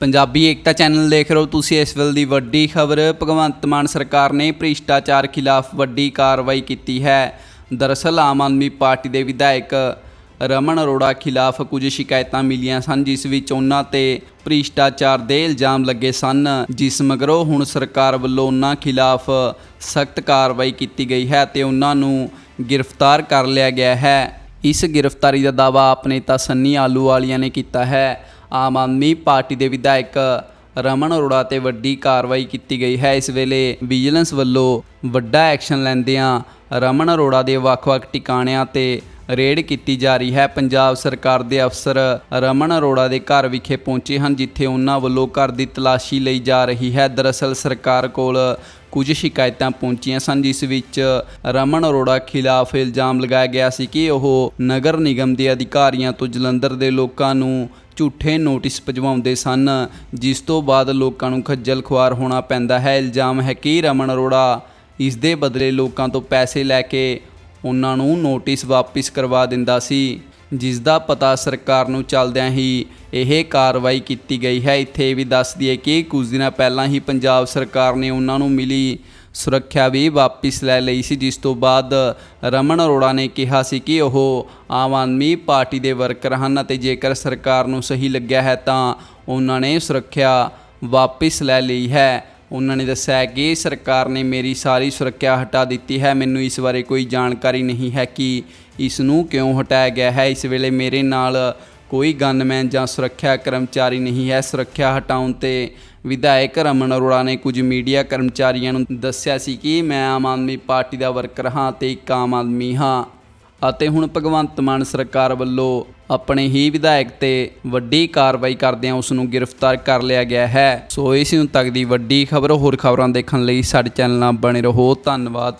ਪੰਜਾਬੀ ਏਕਤਾ channel ਦੇਖ ਰਹੇ ਹੋ ਤੁਸੀਂ ਇਸ ਵੇਲੇ ਦੀ ਵੱਡੀ ਖਬਰ। ਭਗਵੰਤ ਮਾਨ ਸਰਕਾਰ ਨੇ ਭ੍ਰਿਸ਼ਟਾਚਾਰ ਖਿਲਾਫ ਵੱਡੀ ਕਾਰਵਾਈ ਕੀਤੀ ਹੈ। ਦਰਅਸਲ ਆਮ ਆਦਮੀ ਪਾਰਟੀ ਦੇ ਵਿਧਾਇਕ ਰਮਨ ਅਰੋੜਾ ਖਿਲਾਫ ਕੁਝ ਸ਼ਿਕਾਇਤਾਂ ਮਿਲੀਆਂ ਸਨ, ਜਿਸ ਵਿੱਚ ਉਹਨਾਂ ਤੇ ਭ੍ਰਿਸ਼ਟਾਚਾਰ ਦੇ ਇਲਜ਼ਾਮ ਲੱਗੇ ਸਨ, ਜਿਸ ਮਗਰੋਂ ਹੁਣ ਸਰਕਾਰ ਵੱਲੋਂ ਉਹਨਾਂ ਖਿਲਾਫ ਸਖਤ ਕਾਰਵਾਈ ਕੀਤੀ ਗਈ ਹੈ ਤੇ ਉਹਨਾਂ ਨੂੰ ਗ੍ਰਿਫਤਾਰ ਕਰ ਲਿਆ ਗਿਆ ਹੈ। ਇਸ ਗ੍ਰਿਫਤਾਰੀ ਦਾ ਦਾਅਵਾ ਆਪਣੇ ਨੇਤਾ ਸੰਨੀ ਆਲੂ ਵਾਲੀਆਂ ਨੇ ਕੀਤਾ ਹੈ। ਆਮ ਆਦਮੀ ਪਾਰਟੀ ਦੇ ਵਿਧਾਇਕ ਰਮਨ ਅਰੋੜਾ ਤੇ ਵੱਡੀ ਕਾਰਵਾਈ ਕੀਤੀ ਗਈ ਹੈ। ਇਸ ਵੇਲੇ ਵਿਜੀਲੈਂਸ ਵੱਲੋਂ ਵੱਡਾ ਐਕਸ਼ਨ ਲੈਂਦਿਆਂ ਰਮਨ ਅਰੋੜਾ ਦੇ ਵੱਖ-ਵੱਖ ਟਿਕਾਣਿਆਂ ਤੇ ਰੇਡ ਕੀਤੀ ਜਾ ਰਹੀ ਹੈ। ਪੰਜਾਬ ਸਰਕਾਰ ਦੇ ਅਫਸਰ ਰਮਨ ਅਰੋੜਾ ਦੇ ਘਰ ਵਿਖੇ ਪਹੁੰਚੇ ਹਨ, ਜਿੱਥੇ ਉਹਨਾਂ ਵੱਲੋਂ ਘਰ ਦੀ ਤਲਾਸ਼ੀ ਲਈ ਜਾ ਰਹੀ ਹੈ। ਦਰਅਸਲ ਸਰਕਾਰ ਕੋਲ ਕੁਝ ਸ਼ਿਕਾਇਤਾਂ ਪਹੁੰਚੀਆਂ ਸਨ, ਜਿਸ ਵਿੱਚ ਰਮਨ ਅਰੋੜਾ ਖਿਲਾਫ ਇਲਜ਼ਾਮ ਲਗਾਇਆ ਗਿਆ ਸੀ ਕਿ ਉਹ ਨਗਰ ਨਿਗਮ ਦੇ ਅਧਿਕਾਰੀਆਂ ਤੋਂ ਜਲੰਧਰ ਦੇ ਲੋਕਾਂ ਨੂੰ ਝੂਠੇ ਨੋਟਿਸ ਭਜਵਾਉਂਦੇ ਸਨ, ਜਿਸ ਤੋਂ ਬਾਅਦ ਲੋਕਾਂ ਨੂੰ ਖੱਜਲ ਖੁਆਰ ਹੋਣਾ ਪੈਂਦਾ ਹੈ। ਇਲਜ਼ਾਮ ਹੈ ਕਿ ਰਮਨ ਅਰੋੜਾ ਇਸ ਦੇ ਬਦਲੇ ਲੋਕਾਂ ਤੋਂ ਪੈਸੇ ਲੈ ਕੇ ਉਹਨਾਂ ਨੂੰ ਨੋਟਿਸ ਵਾਪਿਸ ਕਰਵਾ ਦਿੰਦਾ ਸੀ ਜਿਸ ਦਾ ਪਤਾ ਸਰਕਾਰ ਨੂੰ ਚੱਲਦਿਆਂ ਹੀ ਇਹ ਕਾਰਵਾਈ ਕੀਤੀ ਗਈ ਹੈ। ਇੱਥੇ ਇਹ ਵੀ ਦੱਸ ਦਈਏ ਕਿ ਕੁਝ ਦਿਨਾਂ ਪਹਿਲਾਂ ਹੀ ਪੰਜਾਬ ਸਰਕਾਰ ਨੇ ਉਹਨਾਂ ਨੂੰ ਮਿਲੀ ਸੁਰੱਖਿਆ ਵੀ ਵਾਪਿਸ ਲੈ ਲਈ ਸੀ, ਜਿਸ ਤੋਂ ਬਾਅਦ ਰਮਨ ਅਰੋੜਾ ਨੇ ਕਿਹਾ ਸੀ ਕਿ ਉਹ ਆਮ ਆਦਮੀ ਪਾਰਟੀ ਦੇ ਵਰਕਰ ਹਨ ਅਤੇ ਜੇਕਰ ਸਰਕਾਰ ਨੂੰ ਸਹੀ ਲੱਗਿਆ ਹੈ ਤਾਂ ਉਹਨਾਂ ਨੇ ਸੁਰੱਖਿਆ ਵਾਪਿਸ ਲੈ ਲਈ ਹੈ। ਉਹਨਾਂ ਨੇ ਦੱਸਿਆ ਕਿ ਸਰਕਾਰ ਨੇ ਮੇਰੀ ਸਾਰੀ ਸੁਰੱਖਿਆ ਹਟਾ ਦਿੱਤੀ ਹੈ। ਮੈਨੂੰ ਇਸ ਬਾਰੇ ਕੋਈ ਜਾਣਕਾਰੀ ਨਹੀਂ ਹੈ ਕਿ ਇਸ ਨੂੰ ਕਿਉਂ ਹਟਾਇਆ ਗਿਆ ਹੈ। ਇਸ ਵੇਲੇ ਮੇਰੇ ਨਾਲ ਕੋਈ ਗਨਮੈਨ ਜਾਂ ਸੁਰੱਖਿਆ ਕਰਮਚਾਰੀ ਨਹੀਂ ਹੈ। ਸੁਰੱਖਿਆ ਹਟਾਉਣ ਤੇ ਵਿਧਾਇਕ ਰਮਨ ਅਰੋੜਾ ਨੇ ਕੁਝ ਮੀਡੀਆ ਕਰਮਚਾਰੀਆਂ ਨੂੰ ਦੱਸਿਆ ਸੀ ਕਿ ਮੈਂ ਆਮ ਆਦਮੀ ਪਾਰਟੀ ਦਾ ਵਰਕਰ ਹਾਂ ਤੇ ਇੱਕ ਆਮ ਆਦਮੀ ਹਾਂ। ਅਤੇ ਹੁਣ ਭਗਵੰਤ ਮਾਨ ਸਰਕਾਰ ਵੱਲੋਂ ਆਪਣੇ ਹੀ ਵਿਧਾਇਕ ਤੇ ਵੱਡੀ ਕਾਰਵਾਈ ਕਰਦਿਆਂ ਉਸ ਨੂੰ ਗ੍ਰਿਫਤਾਰ ਕਰ ਲਿਆ ਗਿਆ ਹੈ। ਸੋ ਇਸ ਨੂੰ ਤੱਕ ਦੀ ਵੱਡੀ ਖਬਰ ਹੋਰ ਖਬਰਾਂ ਦੇਖਣ ਲਈ ਸਾਡੇ ਚੈਨਲ ਨਾਲ ਬਣੇ ਰਹੋ। ਧੰਨਵਾਦ।